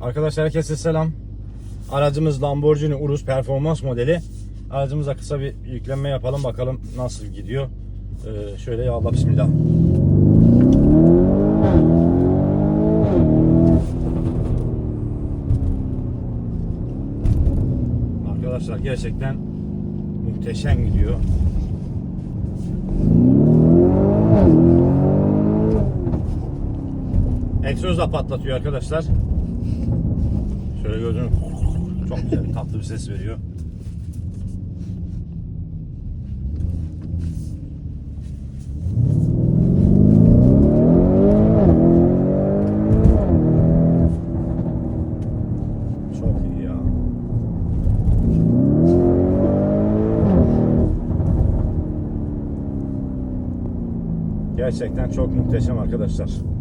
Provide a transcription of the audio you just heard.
Arkadaşlar herkese selam. Aracımız Lamborghini Urus performans modeli. Aracımıza kısa bir yüklenme yapalım bakalım nasıl gidiyor. Ee, şöyle ya Allah bismillah. Arkadaşlar gerçekten muhteşem gidiyor. Egzoz da patlatıyor arkadaşlar. Şöyle gördüğünüz çok güzel tatlı bir ses veriyor. Gerçekten çok muhteşem arkadaşlar.